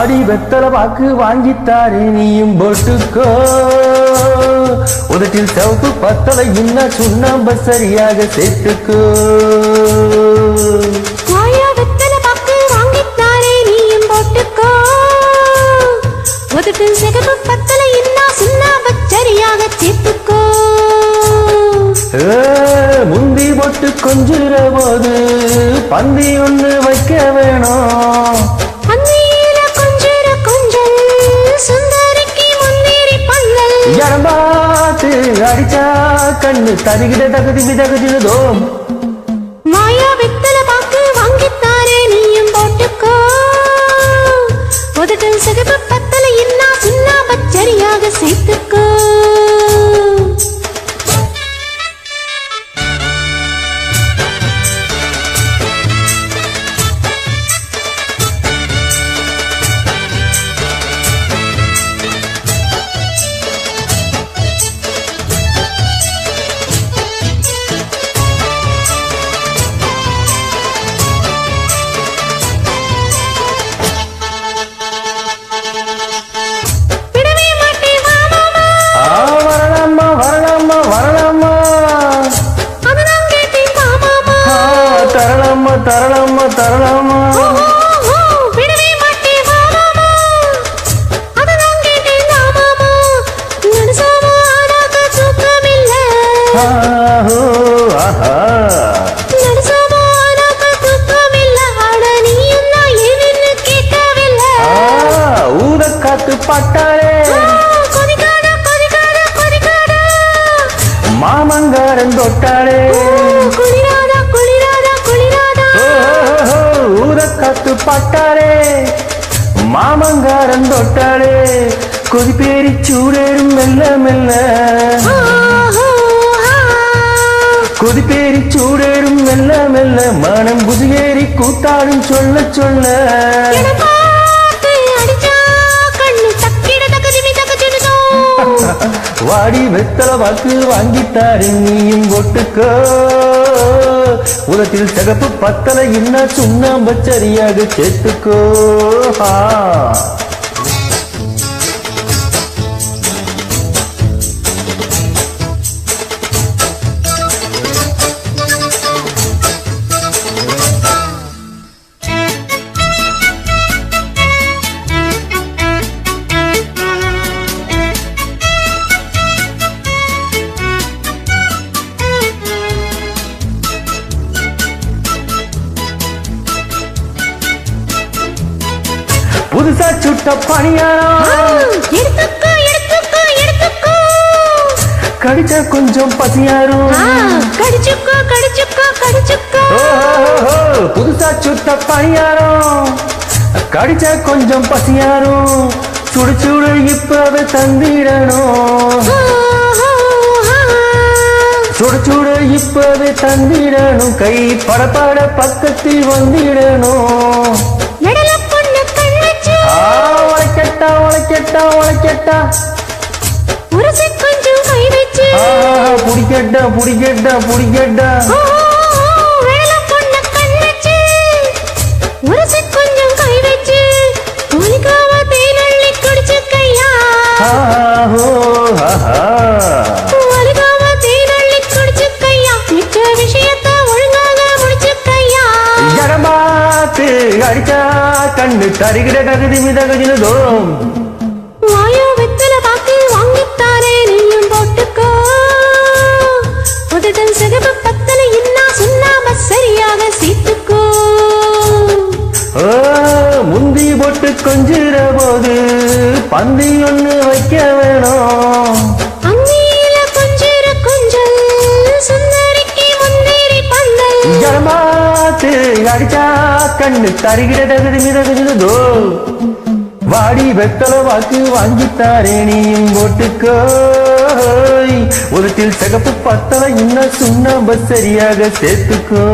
வாடி வெத்தல வாக்கு வாங்கித்தாரே நீயும் போட்டுக்கோ. உதட்டில் சிவப்பு பத்தலை இன்னும் சுண்ணாம்ப சரியாக சேர்த்துக்கோ. உதட்டில் சிகப்பு பத்தலை இன்னா சுண்ணாம்பு சரியாக சேர்த்துக்கோ. முந்தி போட்டு கொஞ்சிற போது பந்தி ஒண்ணு வைக்க வேணும். படம் பார்த்து நடிச்சா கண்ணு தருகிட தகுதி தகுதிதோம் ஓ, குளிராதா குளிராதா குளிராதா. ஊத காத்து பட்டாரே மாமங்காரன் தொட்டாரே. கொதிப்பேரி சூடேறும் மெல்ல மெல்ல. கொதிப்பேரி சூடேறும் மெல்ல மெல்ல. மனம் புதியேறி கூத்தாடும் சொல்ல சொல்ல. வாடி வெத்தல வாக்கு வாங்கித்தாரு நீயும் ஒட்டுக்கோ உலகத்தில் சிகப்பு பத்தலை என்ன சுண்ணாம்ப சரியாக சேர்த்துக்கோ. ஹா புதுசா சுட்ட பணியாரம். கடிச்சா கொஞ்சம் பசியாரும் கடிச்சுக்கோ, கடிச்சுக்கோ, கடிச்சுக்கோ. புதுசா சுட்ட பணியாரம் கடிச்சா கொஞ்சம் பசியாரும் சுடு சுடு இப்பவே தந்திடணும். சுடு சுடு இப்பவே தந்திடணும். கை படப்பட பக்கத்தில் வந்திடணும். உழைக்கட்டா உழைக்கட்டா உழைக்கட்டா புடிக்கட்டா புடிக்கட்டா புடிக்கட்டா. அடிச்சா கண்ணு தருகிற தகுதி மிதகுதினதோம் வாயோ வெத்தல பாக்கு வாங்கித்தாரே நீயும் போட்டுக்கோ. உதட்டல் சிகப்பு பத்தலை இன்னா சுண்ணாம சரியாக சேர்த்துக்கோ ஓ, முந்தி போட்டு கொஞ்சிற போது பந்தி ஒண்ணு வைக்க வேணும். அடிச்சா கண்ணு தருகிற தகுதி வாடி வெத்தல வாக்கு வாங்கித்தாரே நீயும் போட்டுக்கோ ஒருத்தில் சகப்பு பத்தல இன்னும் சுண்ணாம்ப சரியாக சேர்த்துக்கோ.